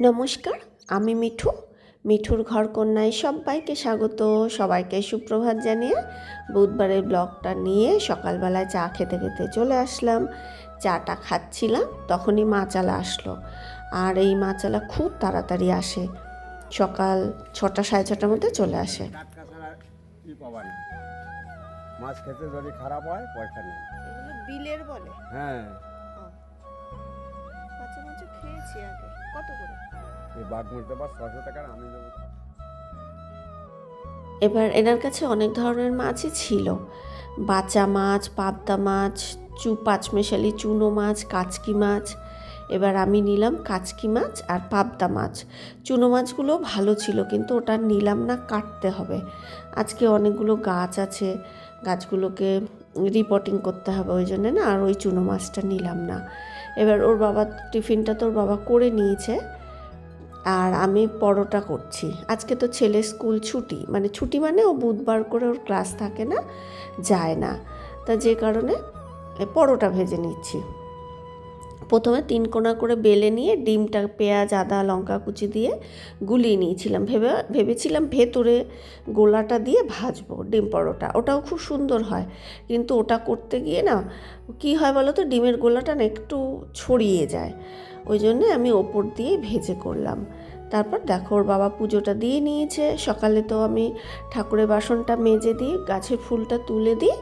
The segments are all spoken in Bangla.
নমস্কার আমি মিঠু। মিঠুর ঘর কন্যায় সবাইকে স্বাগত। সবাইকে সুপ্রভাত জানিয়ে বুধবারের ব্লগটা নিয়ে সকালবেলায় চা খেতে খেতে চলে আসলাম। চাটা খাচ্ছিলাম তখনই মাচালা আসলো। আর এই মাচালা খুব তাড়াতাড়ি আসে। সকাল ছটা সাড়ে ছটার মধ্যে চলে আসে। মাছ খেতে যদি খারাপ হয় পয়সা নেই। এগুলো বিলের বলে? হ্যাঁ। মাঝে খেয়েছি আগে। কত করে? এবার এনার কাছে অনেক ধরনের মাছই ছিল। বাচা মাছ, পাবদা মাছ, চু পাঁচমেশালি চুনো মাছ, কাচকি মাছ। এবার আমি নিলাম কাচকি মাছ আর পাবদা মাছ। চুনো মাছগুলো ভালো ছিল, কিন্তু ওটা নিলাম না, কাটতে হবে। আজকে অনেকগুলো গাছ আছে, গাছগুলোকে রিপোর্টিং করতে হবে, ওই জন্য না আর ওই চুনো মাছটা নিলাম না। এবার ওর বাবা টিফিনটা তোর বাবা করে নিয়েছে। আর আমি পরোটা করছি। আজকে তো ছেলে স্কুল ছুটি। মানে ছুটি মানে ও বুধবার করে ওর ক্লাস থাকে না, যায় না। তা যে কারণে পরোটা ভেজে নিচ্ছি। প্রথমে তিন কোনা করে বেলে নিয়ে ডিমটা, পেঁয়াজ, আদা, লঙ্কা কুচি দিয়ে গুলিয়ে নিয়েছিলাম। ভেবে, ভেবেছিলাম ভেতরে গোলাটা দিয়ে ভাজবো ডিম পরোটা। ওটাও খুব সুন্দর হয়। কিন্তু ওটা করতে গিয়ে না, কী হয় বলো তো, ডিমের গোলাটা না একটু ছড়িয়ে যায়। ওই জন্যে আমি ওপর দিয়ে ভেজে করলাম। তারপর দেখো ওর বাবা পুজোটা দিয়ে নিয়েছে। সকালে তো আমি ঠাকুরের বাসনটা মেজে দিই গাছের ফুলটা তুলে দিই।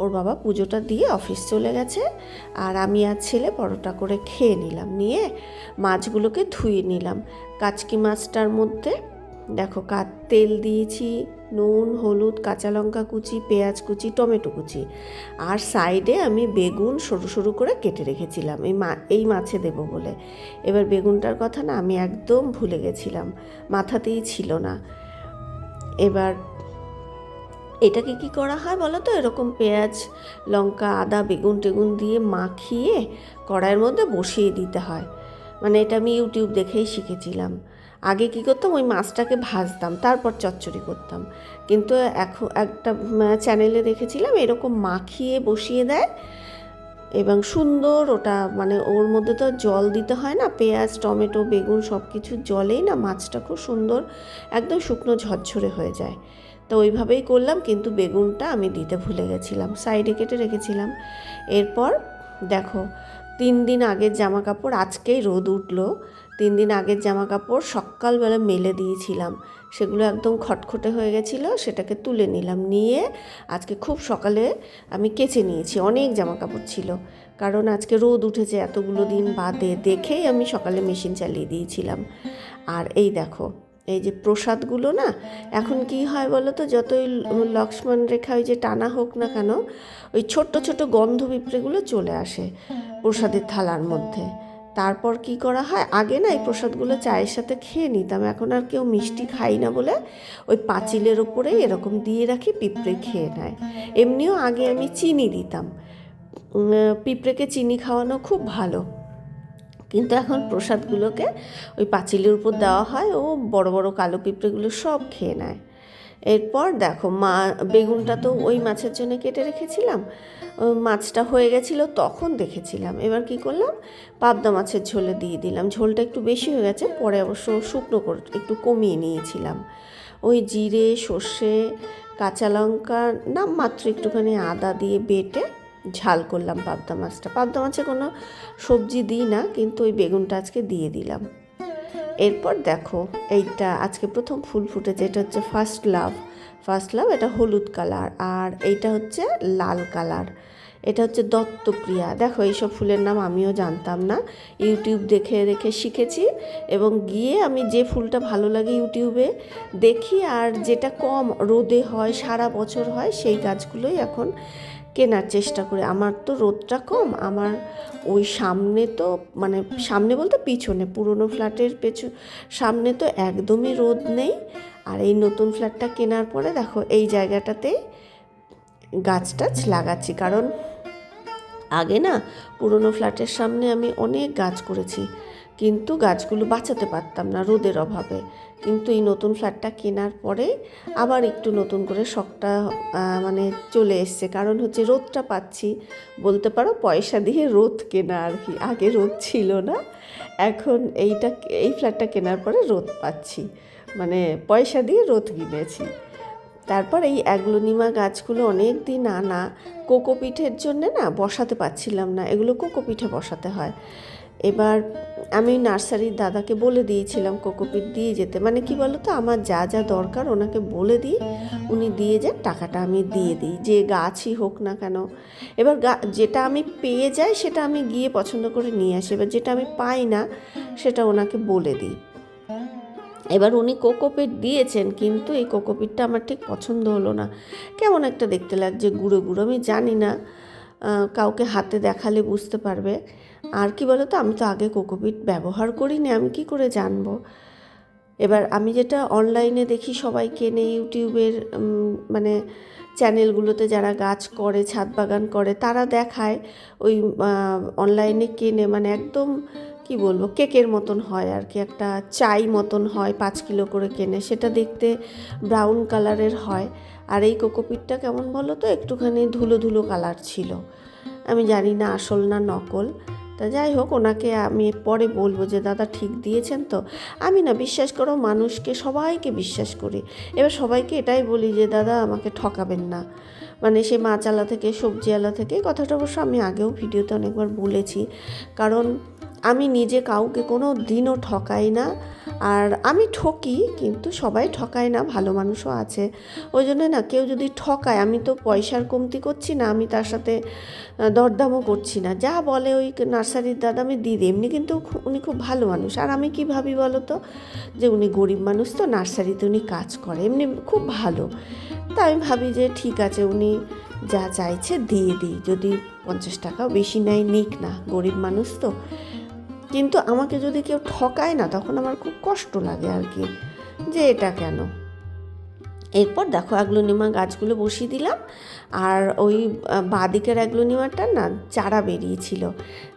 ওর বাবা পুজোটা দিয়ে অফিস চলে গেছে আর আমি আর ছেলে পরোটা করে খেয়ে নিলাম। নিয়ে মাছগুলোকে ধুয়ে নিলাম। কাচকি মাছটার মধ্যে দেখো কা তেল দিয়েছি, নুন, হলুদ, কাঁচা লঙ্কা কুচি, পেঁয়াজ কুচি, টমেটো কুচি। আর সাইডে আমি বেগুন সরু সরু করে কেটে রেখেছিলাম, এই মা, এই মাছে দেবো বলে। এবার বেগুনটার কথা না আমি একদম ভুলে গেছিলাম, মাথাতেই ছিল না। এবার এটাকে কি করা হয় বলো তো? এরকম পেঁয়াজ, লঙ্কা, আদা, বেগুন টেগুন দিয়ে মাখিয়ে কড়াইয়ের মধ্যে বসিয়ে দিতে হয়। মানে এটা আমি ইউটিউব দেখেই শিখেছিলাম। আগে কি করতাম? ওই মাছটাকে ভাজতাম, তারপর চচ্চড়ি করতাম। কিন্তু এখন একটা চ্যানেলে দেখেছিলাম, এরকম মাখিয়ে বসিয়ে দেয় এবং সুন্দর ওটা মানে ওর মধ্যে তো জল দিতে হয় না, পেঁয়াজ, টমেটো, বেগুন সব কিছু জলেই না মাছটা খুব সুন্দর, একদম শুকনো ঝরঝরে হয়ে যায়। তো ওইভাবেই করলাম, কিন্তু বেগুনটা আমি দিতে ভুলে গেছিলাম, সাইডে কেটে রেখেছিলাম। এরপর দেখো, তিন দিন আগের জামা কাপড় আজকেই রোদ উঠল তিন দিন আগের জামা কাপড় সকালবেলা মেলে দিয়েছিলাম। সেগুলো একদম খটখটে হয়ে গেছিল, সেটাকে তুলে নিলাম। নিয়ে আজকে খুব সকালে আমি কেচে নিয়েছি, অনেক জামা কাপড় ছিল। কারণ আজকে রোদ উঠেছে এতগুলো দিন বাদে, দেখেই আমি সকালে মেশিন চালিয়ে দিয়েছিলাম। আর এই দেখো, এই যে প্রসাদগুলো না, এখন কি হয় বলো তো যতই লক্ষ্মণ রেখা ওই যে টানা হোক না কেন, ওই ছোট্ট ছোট গন্ধ পিঁপড়েগুলো চলে আসে প্রসাদের থালার মধ্যে। তারপর কি করা হয়? আগে না এই প্রসাদগুলো চায়ের সাথে খেয়ে নিতাম। এখন আর কেউ মিষ্টি খাই না বলে ওই পাঁচিলের ওপরেই এরকম দিয়ে রাখি পিঁপড়ে খেয়ে নেয়। এমনিও আগে আমি চিনি দিতাম। পিঁপড়েকে চিনি খাওয়ানো খুব ভালো। কিন্তু এখন প্রসাদগুলোকে ওই পাঁচিলের উপর দেওয়া হয় ও বড় বড় কালো পিঁপড়েগুলো সব খেয়ে নেয়। এরপর দেখো মা, বেগুনটা তো ওই মাছের জন্য কেটে রেখেছিলাম। মাছটা হয়ে গেছিল তখন দেখেছিলাম। এবার কি করলাম? পাবদা মাছের ঝোলে দিয়ে দিলাম। ঝোলটা একটু বেশি হয়ে গেছে, পরে অবশ্য শুকনো করে, একটু কমিয়ে নিয়েছিলাম। ওই জিরে, সর্ষে, কাঁচা লঙ্কা, না, মাত্র একটুখানি আদা দিয়ে বেটে ঝাল করলাম পাবদা মাছটা। পাবদা মাছে কোনো সবজি দিই না, কিন্তু ওই বেগুনটা আজকে দিয়ে দিলাম। এরপর দেখো, এইটা আজকে প্রথম ফুল ফুটেছে, এটা হচ্ছে ফার্স্ট লাভ ফার্স্ট লাভ এটা হলুদ কালার, আর এইটা হচ্ছে লাল কালার। এটা হচ্ছে দত্তপ্রিয়া। দেখো, এইসব ফুলের নাম আমিও জানতাম না। ইউটিউব দেখে দেখে শিখেছি এবং গিয়ে আমি যে ফুলটা ভালো লাগে ইউটিউবে দেখি, আর যেটা কম রোদে হয়, সারা বছর হয়, সেই গাছগুলোই এখন কেনার চেষ্টা করি। আমার তো রোদটা কম, আমার ওই সামনে তো মানে সামনে বলতে পিছনে, পুরনো ফ্ল্যাটের পেছু, সামনে তো একদমই রোদ নেই। আর এই নতুন ফ্ল্যাটটা কেনার পরে দেখো, এই জায়গাটাতে গাছ টাছ লাগাচ্ছি। কারণ আগে না পুরনো ফ্ল্যাটের সামনে আমি অনেক গাছ করেছি। কিন্তু গাছগুলো বাঁচাতে পারতাম না রোদের অভাবে। কিন্তু এই নতুন ফ্ল্যাটটা কেনার পরে আবার একটু নতুন করে শখটা মানে চলে এসছে। কারণ হচ্ছে রোদটা পাচ্ছি। বলতে পারো পয়সা দিয়ে রোদ কেনা আর কি। আগে রোদ ছিল না। এখন এইটা, এই ফ্ল্যাটটা কেনার পরে রোদ পাচ্ছি। মানে পয়সা দিয়ে রোদ কিনেছি। তারপর এই অ্যাগ্লোনিমা গাছগুলো অনেক দিন আনা, কোকোপিঠের জন্যে না বসাতে পারছিলাম না। এগুলো কোকোপিঠে বসাতে হয়। এবার আমি নার্সারির দাদাকে বলে দিয়েছিলাম কোকোপিট দিয়ে যেতে। মানে কি বলতো? আমার যা যা দরকার ওনাকে বলে দিই। উনি দিয়ে যান, টাকাটা আমি দিয়ে দিই। যে গাছই হোক না কেন। এবার যেটা আমি পেয়ে যাই, সেটা আমি গিয়ে পছন্দ করে নিয়ে আসি। এবার যেটা আমি পাই না, সেটা ওনাকে বলে দিই। এবার উনি কোকোপিট দিয়েছেন, কিন্তু এই কোকোপিটটা আমার ঠিক পছন্দ হলো না। কেমন একটা দেখতে লাগছে, গুঁড়ো গুঁড়ো, আমি জানি না। কাউকে হাতে দেখালে বুঝতে পারবে। আর কি বলো তো আমি তো আগে কোকোপিট ব্যবহার করিনি, আমি কি করে জানব? এবার আমি যেটা অনলাইনে দেখি, সবাই কেনে ইউটিউবের মানে চ্যানেলগুলোতে যারা গাছ করে, ছাদ বাগান করে, তারা দেখায় ওই অনলাইনে কেনে মানে একদম কি বলব, কেকের মতন হয় আর কি, একটা চাই মতন হয়, পাঁচ কিলো করে কেনে, সেটা দেখতে ব্রাউন কালারের হয়। আর এই কোকোপিটটা কেমন বলো তো? একটুখানি ধুলো ধুলো কালার ছিল। আমি জানি না আসল না নকল। তা যাই হোক, ওনাকে আমি পরে বলব যে, দাদা ঠিক দিয়েছেন তো? আমি না, বিশ্বাস করো, মানুষকে, সবাইকে বিশ্বাস করি। এবার সবাইকে এটাই বলি যে, দাদা, আমাকে ঠকাবেন না। মানে সে মাছালা থেকে সবজিওয়ালা থেকে, কথাটা অবশ্য আমি আগেও ভিডিওতে অনেকবার বলেছি। কারণ আমি নিজে কাউকে কোনো দিনও ঠকাই না। আর আমি ঠকি, কিন্তু সবাই ঠকায় না, ভালো মানুষও আছে। ওই জন্য না, কেউ যদি ঠকায়, আমি তো পয়সার কমতি করছি না, আমি তার সাথে দরদামও করছি না। যা বলে ওই নার্সারির দাদা, আমি দিই এমনি কিন্তু উনি খুব ভালো মানুষ। আর আমি কি ভাবি বলো তো? যে উনি গরিব মানুষ তো, নার্সারিতে উনি কাজ করে, এমনি খুব ভালো। তা আমি ভাবি যে ঠিক আছে, উনি যা চাইছে দিয়ে দিই। যদি পঞ্চাশ টাকাও বেশি নেয়, নিক না। গরিব মানুষ তো। কিন্তু আমাকে যদি কেউ ঠকায় না তখন আমার খুব কষ্ট লাগে আর কি যে এটা কেন? এরপর দেখো অ্যাগ্লোনিমা গাছগুলো বসিয়ে দিলাম আর ওই বাঁদিকের অ্যাগ্লোনিমাটা না চারা বেরিয়েছিল।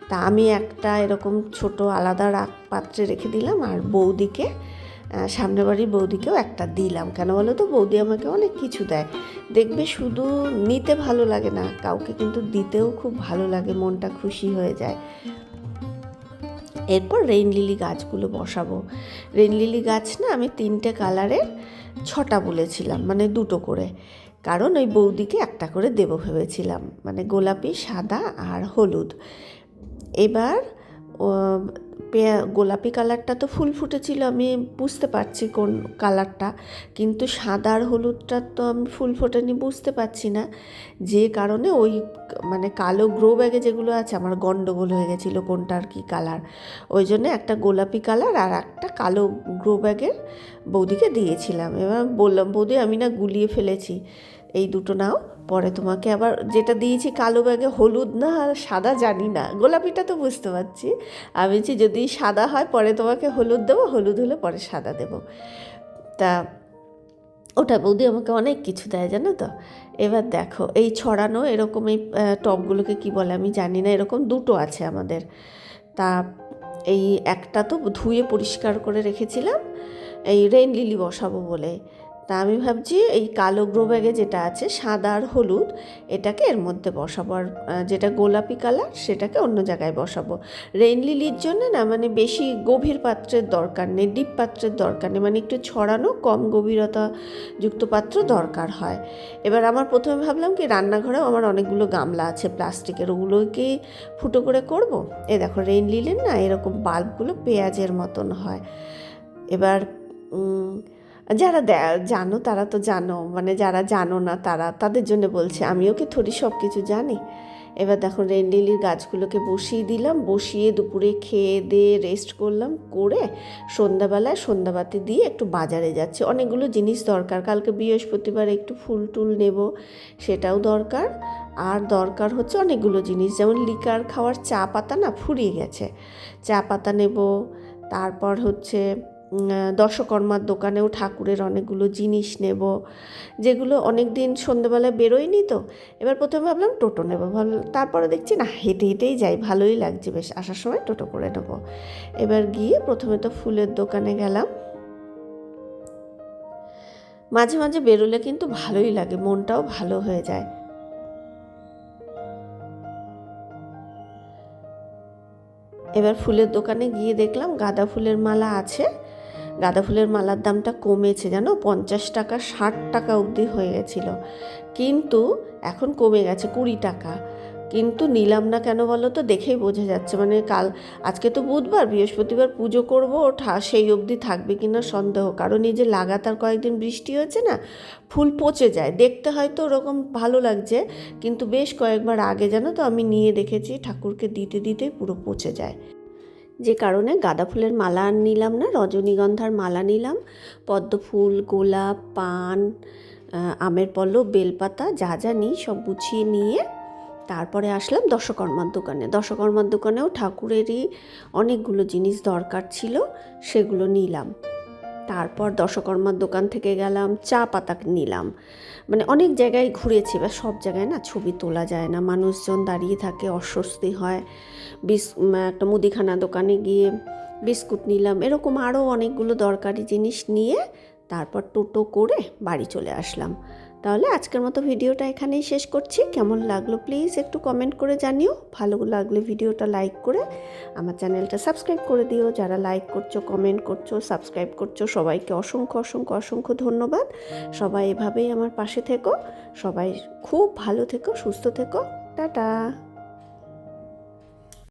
তা আমি একটা এরকম ছোট আলাদা রাখ পাত্রে রেখে দিলাম আর বৌদিকে আহ, সামনের বাড়ির বৌদিকেও একটা দিলাম। কেন বলো তো? বৌদি আমাকে অনেক কিছু দেয়। দেখবে শুধু নিতে ভালো লাগে না কাউকে কিন্তু দিতেও খুব ভালো লাগে মনটা খুশি হয়ে যায়। এরপর রেইন লিলি গাছগুলো বসাবো। রেইন লিলি গাছ না আমি তিনটে কালারের ছটা বলেছিলাম মানে দুটো করে। কারণ ওই বৌদিকে একটা করে দেব ভেবেছিলাম মানে গোলাপি, সাদা আর হলুদ। এবার গোলাপি কালারটা তো ফুল ফুটেছিল, আমি বুঝতে পারছি কোন কালারটা। কিন্তু সাদা আর হলুদটা তো আমি ফুল ফোটেনি, বুঝতে পারছি না। যে কারণে ওই মানে কালো গ্রো ব্যাগে যেগুলো আছে, আমার গন্ডগোল হয়ে গেছিল কোনটার কি কালার। ওই জন্য একটা গোলাপি কালার আর একটা কালো গ্রো ব্যাগের বৌদিকে দিয়েছিলাম। এবার বললাম, বৌদি, আমি না গুলিয়ে ফেলেছি। এই দুটো নাও। পরে তোমাকে আবার যেটা দিয়েছি কালো ব্যাগে হলুদ না আর সাদা জানি না। গোলাপিটা তো বুঝতে পারছি। আমি বলছি যদি সাদা হয় পরে তোমাকে হলুদ দেবো হলুদ হলে পরে সাদা দেবো। তা ওটা বৌদি আমাকে অনেক কিছু দেয় জানো তো। এবার দেখো এই ছড়ানো এরকম এই আহ, টবগুলোকে কি বলে আমি জানি না এরকম দুটো আছে আমাদের। তা এই একটা তো ধুয়ে পরিষ্কার করে রেখেছিলাম এই রেন লিলি বসাবো বলে। তা আমি ভাবছি এই কালো গ্রো ব্যাগে যেটা আছে, সাদা আর হলুদ, এটাকে এর মধ্যে বসাবো। আর যেটা গোলাপি কালার, সেটাকে অন্য জায়গায় বসাবো। রেইন লিলির জন্য না মানে বেশি গভীর পাত্রের দরকার নেই, ডিপ পাত্রের দরকার নেই মানে একটু ছড়ানো, কম গভীরতা যুক্ত পাত্র দরকার হয়। এবার আমার প্রথমে ভাবলাম কি রান্নাঘরেও আমার অনেকগুলো গামলা আছে প্লাস্টিকের ওগুলোকে ফুটো করে করব। এ দেখো, রেইন লিলির না এরকম বাল্বগুলো পেঁয়াজের মতন হয়। এবার যারা জানো তারা তো জানো মানে যারা জানো না তারা, তাদের জন্য বলছে, আমিও কি থরি সব কিছু জানি? এবার দেখো, রেন গাছগুলোকে বসিয়ে দিলাম, বসিয়ে দুপুরে খেয়ে দিয়ে রেস্ট করলাম, করে সন্ধ্যাবেলায় সন্ধ্যাবাতি দিয়ে একটু বাজারে যাচ্ছি। অনেকগুলো জিনিস দরকার, কালকে বৃহস্পতিবার একটু ফুল টুল নেব, সেটাও দরকার। আর দরকার হচ্ছে অনেকগুলো জিনিস, যেমন লিকার খাওয়ার চা পাতা না ফুরিয়ে গেছে, চা পাতা নেব, তারপর হচ্ছে দশকর্মার দোকানেও ঠাকুরের অনেকগুলো জিনিস নেব, যেগুলো অনেক দিন সন্ধেবেলায় বেরোয়নি তো। এবার প্রথমে ভাবলাম টোটো নেব ভাবলাম তারপরে দেখছি না, হেঁটে হেঁটেই যাই, ভালোই লাগছে বেশ, আসার সময় টোটো করে নেব। এবার গিয়ে প্রথমে তো ফুলের দোকানে গেলাম। মাঝে মাঝে বেরোলে কিন্তু ভালোই লাগে, মনটাও ভালো হয়ে যায়। এবার ফুলের দোকানে গিয়ে দেখলাম গাঁদা ফুলের মালা আছে। গাঁদা ফুলের মালার দামটা কমেছে জানো? পঞ্চাশ টাকা, ষাট টাকা অবধি হয়ে গেছিল। কিন্তু এখন কমে গেছে কুড়ি টাকা। কিন্তু নিলাম না কেন বলো তো? দেখেই বোঝা যাচ্ছে। মানে কাল, আজকে তো বুধবার, বৃহস্পতিবার পুজো করব, ঠা, সেই অবধি থাকবে কি না সন্দেহ। কারণ এই যে লাগাতার কয়েকদিন বৃষ্টি হয়েছে না, ফুল পচে যায়। দেখতে হয়তো ওরকম ভালো লাগছে, কিন্তু বেশ কয়েকবার আগে জানো তো আমি নিয়ে দেখেছি, ঠাকুরকে দিতে দিতে পুরো পচে যায়। যে কারণে গাঁদা ফুলের মালা নিলাম না, রজনীগন্ধার মালা নিলাম পদ্ম ফুল গোলাপ, পান আমের পল্লব, বেলপাতা, যা যা নিই সব গুছিয়ে নিয়ে তারপরে আসলাম দশকর্মার দোকানে। দশকর্মার দোকানেও ঠাকুরেরই অনেকগুলো জিনিস দরকার ছিল, সেগুলো নিলাম। তারপর দশকর্মার দোকান থেকে গেলাম, চা পাতা নিলাম। মানে অনেক জায়গায় ঘুরেছি বা সব জায়গায় না ছবি তোলা যায় না। মানুষজন দাঁড়িয়ে থাকে, অস্বস্তি হয়। বিস একটা মুদিখানা দোকানে গিয়ে বিস্কুট নিলাম, এরকম আরও অনেকগুলো দরকারি জিনিস নিয়ে তারপর টোটো করে বাড়ি চলে আসলাম। তাহলে আজকের মতো ভিডিওটা এখানেই শেষ করছি। কেমন লাগল প্লিজ একটু কমেন্ট করে জানিও। ভালো লাগলে ভিডিওটা লাইক করে আমার চ্যানেলটা সাবস্ক্রাইব করে দিও। যারা লাইক করছ কমেন্ট করছ সাবস্ক্রাইব করছ, সবাইকে অসংখ্য অসংখ্য অসংখ্য ধন্যবাদ। সবাই এভাবেই আমার পাশে থেকো। সবাই খুব ভালো থেকো, সুস্থ থেকো। টাটা!